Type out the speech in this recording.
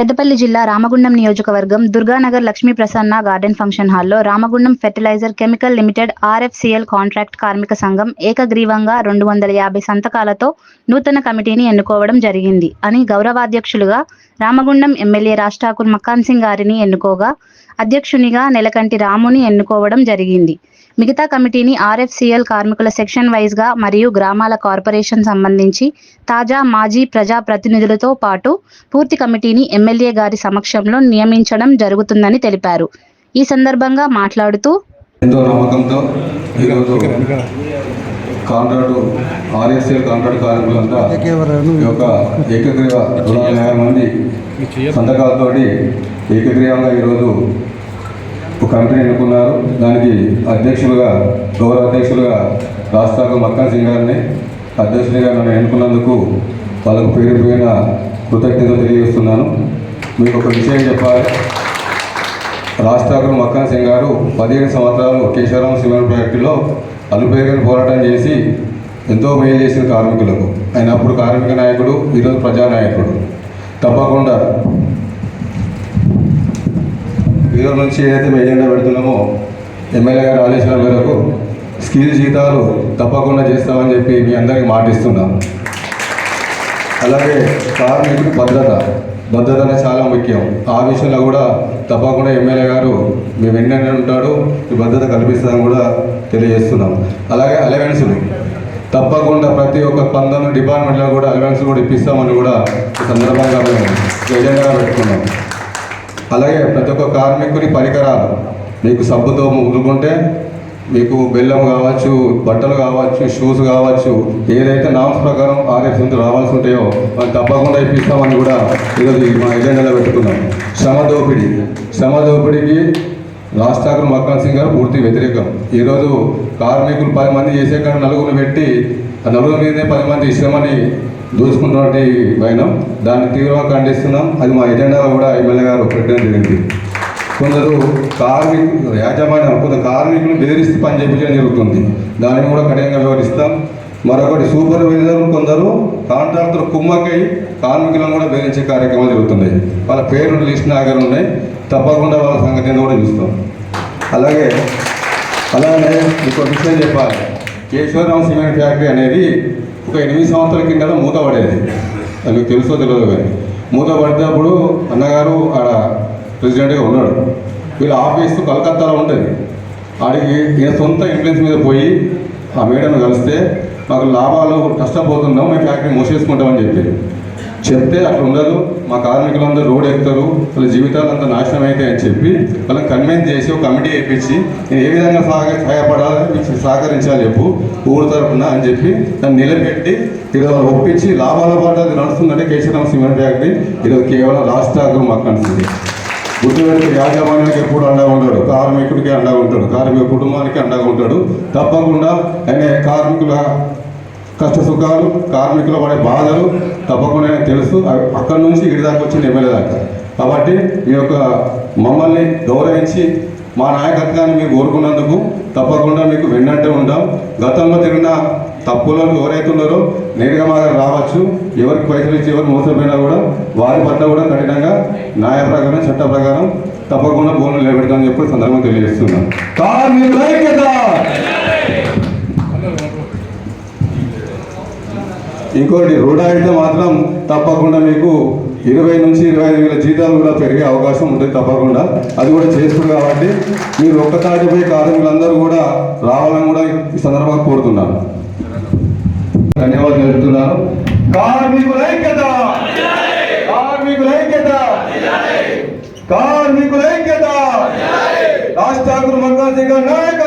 పెద్దపల్లి జిల్లా రామగుండం నియోజకవర్గం Durganagar Lakshmi Prasanna garden function హాల్లో Ramagundam fertilizer chemical limited RFCL contract కార్మిక సంఘం ఏకగ్రీవంగా రెండు వందల యాభై సంతకాలతో నూతన కమిటీని ఎన్నుకోవడం జరిగింది అని గౌరవాధ్యక్షులుగా రామగుండం ఎమ్మెల్యే రాష్ట్రాకుల్ మక్కాన్ సింగ్ గారిని ఎన్నుకోగా అధ్యక్షునిగా నెలకంటి రాముని ఎన్నుకోవడం జరిగింది. మిగతా కమిటీని ఆర్ఎఫ్సిఎల్ కార్మికుల సెక్షన్ వైజ్గా మరియు గ్రామాల కార్పొరేషన్ సంబంధించి తాజా మాజీ ప్రజా ప్రతినిధులతో పాటు పూర్తి కమిటీని ఎమ్మెల్యే గారి సమక్షంలో నియమించడం జరుగుతుందని తెలిపారు. ఈ సందర్భంగా మాట్లాడుతూ ఎంతో నమ్మకంతో ఈరోజు కాంట్రాక్టు ఆర్ఎస్ఎల్ కాంట్రాక్ట్ కార్మికులంతా ఈ యొక్క ఏకగ్రీవ రెండు వందల యాభై మంది సంతకాలతోటి ఏకగ్రీవంగా ఈరోజు ఒక కంపెనీ ఎన్నుకున్నారు దానికి అధ్యక్షులుగా గౌరవ అధ్యక్షులుగా రాష్ట్రాలు మక్కన్ సింగ్ గారిని అధ్యక్షునిగా నన్ను ఎన్నుకున్నందుకు వాళ్ళకు పేరు కృతజ్ఞత కృతజ్ఞతలు తెలియజేస్తున్నాను. మీకు ఒక విషయం చెప్పాలి. రాష్ట్రాకులు మక్కన్ సింగ్ గారు పదిహేను సంవత్సరాలు కేశవరాం సిమెంట్ ప్రాజెక్టులో అలుపేరుగని పోరాటం చేసి ఎంతో మేలు చేసిన కార్మికులకు. ఆయన అప్పుడు కార్మిక నాయకుడు ఈరోజు ప్రజానాయకుడు. తప్పకుండా ఈరోజు నుంచి ఏదైతే మేము ఎజెండా పెడుతున్నామో ఎమ్మెల్యే గారు ఆదేశాల మేరకు స్కిల్ జీతాలు తప్పకుండా చేస్తామని చెప్పి మీ అందరికీ మాటిస్తున్నాం అలాగే కార్మికుడు భద్రత భద్రత అనేది చాలా ముఖ్యం. ఆ విషయంలో కూడా తప్పకుండా ఎమ్మెల్యే గారు మీ వెంటనే ఉంటాడు ఈ భద్రత కల్పిస్తామని కూడా తెలియజేస్తున్నాం. అలాగే అలవెన్సులు తప్పకుండా ప్రతి ఒక్క పంతొమ్మిది డిపార్ట్మెంట్లో కూడా అలవెన్స్ కూడా ఇప్పిస్తామని కూడా ఈ సందర్భంగా మేము ఎజెండాగా పెట్టుకున్నాం. అలాగే ప్రతి ఒక్క కార్మికుడి పరికరాలు మీకు సబ్బుతో ముగ్గుకుంటే మీకు బెల్లం కావచ్చు బట్టలు కావచ్చు షూస్ కావచ్చు ఏదైతే నామ్స్ ప్రకారం ఆర్ఎఫ్ రావాల్సి ఉంటాయో అది తప్పకుండా ఇప్పిస్తామని కూడా ఈరోజు ఈ మా ఎజెండాలో పెట్టుకున్నాం. శ్రమ దోపిడీ. శ్రమ దోపిడీకి రాష్ట్రాకులు మక్కన్ సింగ్ గారు పూర్తి వ్యతిరేకం. ఈరోజు కార్మికులు పది మంది చేసే కానీ నలుగురు పెట్టి ఆ నలుగురు మీదే పది మంది ఇష్టమని దూసుకున్నటువంటి భయనం దాన్ని తీవ్రంగా ఖండిస్తున్నాం. అది మా ఎజెండాలో కూడా ఎమ్మెల్యే గారు పెట్టడం జరిగింది. కొందరు కార్మికులు యాజమాన్యం కొంత కార్మికులు బెదిరిస్తే పని చేయించడం జరుగుతుంది. దానిని కూడా కఠినంగా వివరిస్తాం మరొకటి సూపర్వైజర్లు కొందరు కాంట్రాక్టర్ కుమ్మకై కార్మికులను కూడా బెదిరించే కార్యక్రమాలు జరుగుతున్నాయి. వాళ్ళ పేర్లు లిస్ట్ నా దగ్గర ఉన్నాయి. తప్పకుండా వాళ్ళ సంగతి కూడా చూస్తాం. అలాగే అలానే ఇంకో విషయం చెప్పాలి. కేశవరాం సిమెంట్ ఫ్యాక్టరీ అనేది ఒక ఎనిమిది సంవత్సరాల కింద మూతపడేది అది మీకు తెలుసో తెలియదు కానీ. మూతపడినప్పుడు అన్నగారు ఆడ ప్రెసిడెంట్గా ఉన్నాడు. వీళ్ళ ఆఫీస్ కలకత్తాలో ఉంటుంది. ఆడికి ఈయన సొంత ఇన్ఫ్లుయెన్స్ మీద పోయి ఆ మేడం కలిస్తే మాకు లాభాలు నష్టపోతున్నాం మేము ఫ్యాక్టరీ మూసేసుకుంటామని చెప్పి. చెప్తే అట్లా ఉండదు మా కార్మికులందరూ రోడ్ ఎక్కుతారు వాళ్ళ జీవితాలు అంతా నాశనం అవుతాయి అని చెప్పి వాళ్ళని కన్విన్స్ చేసి ఒక కమిటీ వేయించి నేను ఏ విధంగా సహ సహాయపడాలి సహకరించాలి చెప్పు ఊరు తరపున అని చెప్పి దాన్ని నిలబెట్టి ఈరోజు ఒప్పించి లాభాల పాటు అది నడుస్తుందంటే కేశవరామ సిమెంట్ ఫ్యాక్టరీ ఈరోజు కేవలం రాష్ట్రాగ్రం మాకు అనిపిస్తుంది గుర్తుపెట్టి యాజమాన్యానికి ఎప్పుడు అండగా ఉంటాడు కార్మికుడికి అండగా ఉంటాడు కార్మిక కుటుంబానికి అండగా ఉంటాడు. తప్పకుండా ఆయన కార్మికుల కష్ట సుఖాలు కార్మికులు పడే బాధలు తప్పకుండా తెలుసు అక్కడి నుంచి ఇడి దాకా వచ్చింది ఎమ్మెల్యే దాకా కాబట్టి మీ యొక్క మమ్మల్ని గౌరవించి మా నాయకత్వాన్ని మీరు కోరుకున్నందుకు తప్పకుండా మీకు వెన్నంటే ఉంటాం గతంలో తిరిగిన తప్పులను ఎవరైతే ఉన్నారో నేరుగా మా దగ్గర రావచ్చు. ఎవరికి పైసలు ఇచ్చి ఎవరు మోసపోయినా కూడా వారి పట్ల కూడా కఠినంగా న్యాయ ప్రకారం చట్ట ప్రకారం తప్పకుండా బోర్డు నిలబెడతామని చెప్పి సందర్భంగా తెలియజేస్తున్నాం కార్మికుల ఐక్యత! ఇంకోటి రుణ అయితే మాత్రం తప్పకుండా మీకు ఇరవై నుంచి ఇరవై ఐదు వేల జీతాలు కూడా పెరిగే అవకాశం ఉంటుంది తప్పకుండా. అది కూడా చేస్తుంది కాబట్టి మీరు ఒక్కసారిపై కార్మికులందరూ కూడా రావాలని కూడా ఈ సందర్భంగా కోరుతున్నాను. ధన్యవాదాలు తెలుపుతున్నాను. కార్మికుల ఐక్యత! కార్మికుల ఐక్యత! కార్మికుల ఐక్యత! రాష్ట్రాకులు మక్కా సింగ్ నాయకత్వం